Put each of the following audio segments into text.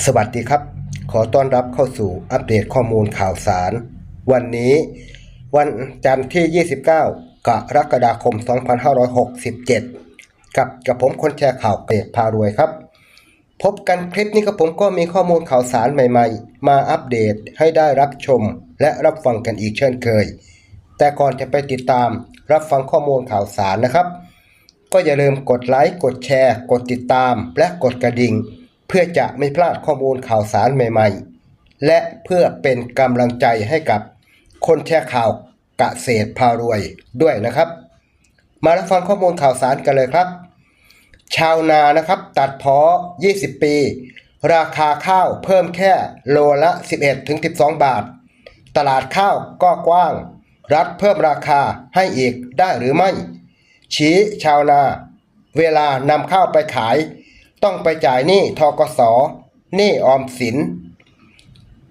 สวัสดีครับ ขอต้อนรับเข้าสู่อัปเดตข้อมูลข่าวสาร วันนี้วันจันทร์ที่ 29 กรกฎาคม 2567 กับกับผมคนแชร์ข่าวเกษพารวยครับ พบกันคลิปนี้กับผมก็มีข้อมูลข่าวสารใหม่ๆ มาอัปเดตให้ได้รับชมและรับฟังกันอีกเช่นเคย แต่ก่อนจะไปติดตามรับฟังข้อมูลข่าวสารนะครับ ก็อย่าลืมกดไลค์กดแชร์ กดติดตาม และกดกระดิ่ง พื่อจะไม่พลาดข้อมูลข่าวสารใหม่ๆ และเพื่อเป็นกำลังใจให้กับคนแชร์ข่าวกเกษตรพารวยด้วยนะครับ มารับฟังข้อมูลข่าวสารกันเลยครับ ชาวนานะครับตัดเพาะ20 ปี ราคาข้าวเพิ่มแค่โลละ 11-12 บาท ตลาดข้าวก็กว้าง รัฐเพิ่มราคาให้อีกได้หรือไม่ ชี้ชาวนา เวลานำข้าวไปขาย ต้องไปจ่ายหนี้ทกสหนี้ออมสิน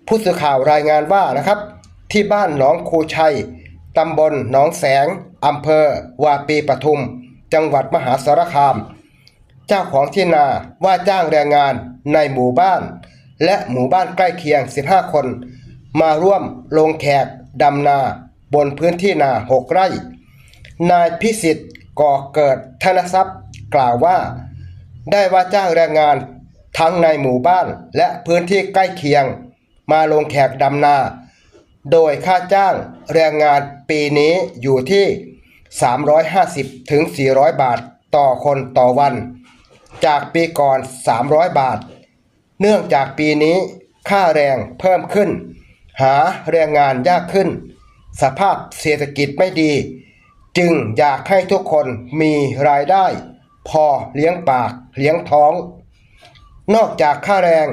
ผู้สื่อข่าวรายงานว่านะครับ ที่บ้านหนองคูชัยตำบลหนองแสงอำเภอ วาปีปทุม จังหวัดมหาสารคาม เจ้าของที่นาว่าจ้างแรงงานในหมู่บ้าน และหมู่บ้านใกล้เคียง 15 คน มาร่วมลงแขกดำนาบนพื้นที่นา 6 ไร่ นายพิสิทธิ์ก่อเกิดธนทรัพย์กล่าวว่า ได้ว่าจ้างแรงงานทั้งในหมู่บ้านและพื้นที่ใกล้เคียง มาลงแขกดำนา โดยค่าจ้างแรงงานปีนี้อยู่ที่ 350ถึง400 บาทต่อคนต่อวัน จากปีก่อน 300 บาท เนื่องจากปีนี้ค่าแรงเพิ่มขึ้น หาแรงงานยากขึ้น สภาพเศรษฐกิจไม่ดี จึงอยากให้ทุกคนมีรายได้ พอเลี้ยงปากเลี้ยงท้อง นอกจากค่าแรง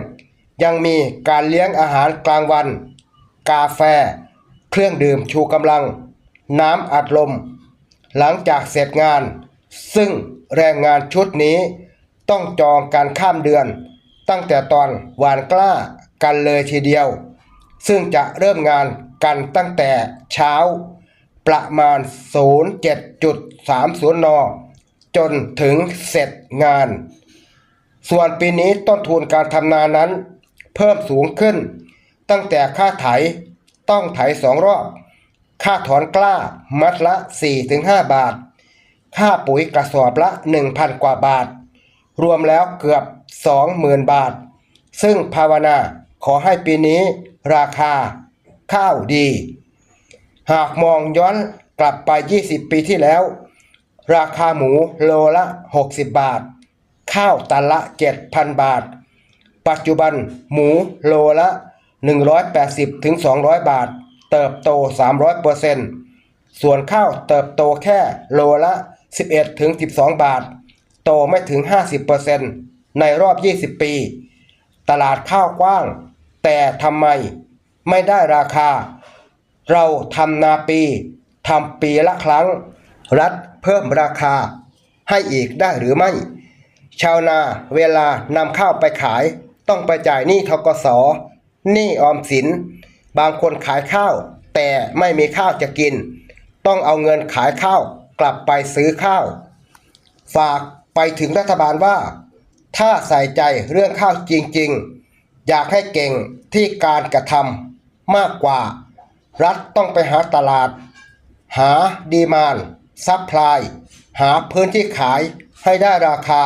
ยังมีการเลี้ยงอาหารกลางวัน กาแฟ เครื่องดื่มชูกำลัง น้ำอัดลม หลังจากเสร็จงาน ซึ่งแรงงานชุดนี้ต้องจองการข้ามเดือน ตั้งแต่ตอนหวานกล้ากันเลยทีเดียว ซึ่งจะเริ่มงานกันตั้งแต่เช้า ประมาณ 07.30 น จนถึงเสร็จงาน ส่วนปีนี้ต้นทุนการทำนานั้น เพิ่มสูงขึ้น ตั้งแต่ค่าไถต้องไถสองรอบ ค่าถอนกล้ามัดละ 4-5 บาท ค่าปุ๋ยกระสอบละ 1,000 กว่าบาท รวมแล้วเกือบ 20,000 บาท ซึ่งภาวนาขอให้ปีนี้ราคาข้าวดี หากมองย้อนกลับไป 20 ปีที่แล้ว ราคาหมูโลละ 60 บาท ข้าวตันละ 7,000 บาท ปัจจุบันหมูโลละ 180ถึง200 บาท เติบโต 300%ส่วนข้าวเติบโตแค่โลละ 11ถึง12 บาท โตไม่ถึง 50%ในรอบ 20 ปี ตลาดข้าวกว้าง แต่ทำไมไม่ได้ราคา เราทำนาปีทำปีละครั้ง รัฐ เพิ่มราคาให้อีกได้หรือไม่ ชาวนาเวลานำข้าวไปขาย ต้องไปจ่ายหนี้ทกสหนี้ออมสิน บางคนขายข้าว แต่ไม่มีข้าวจะกิน ต้องเอาเงินขายข้าวกลับไปซื้อข้าว ฝากไปถึงรัฐบาลว่า ถ้าใส่ใจเรื่องข้าวจริงๆ อยากให้เก่งที่การกระทำมากกว่า รัฐต้องไปหาตลาด หาดีมาน ซัพพลายหาพื้นที่ขายให้ได้ราคา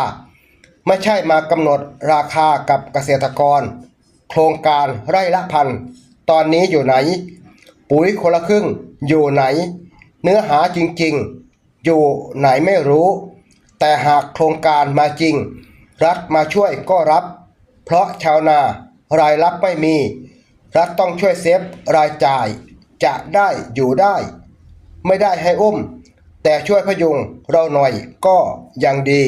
ไม่ใช่มากำหนดราคากับเกษตรกร โครงการไร่ละพัน ตอนนี้อยู่ไหน ปุ๋ยคนละครึ่งอยู่ไหน เนื้อหาจริงๆ อยู่ไหนไม่รู้ แต่หากโครงการมาจริง รัฐมาช่วยก็รับ เพราะชาวนารายรับไม่มี รัฐต้องช่วยเซฟรายจ่าย จะได้อยู่ได้ ไม่ได้ให้อุ้ม แต่ช่วยพยุงเราหน่อยก็ยังดี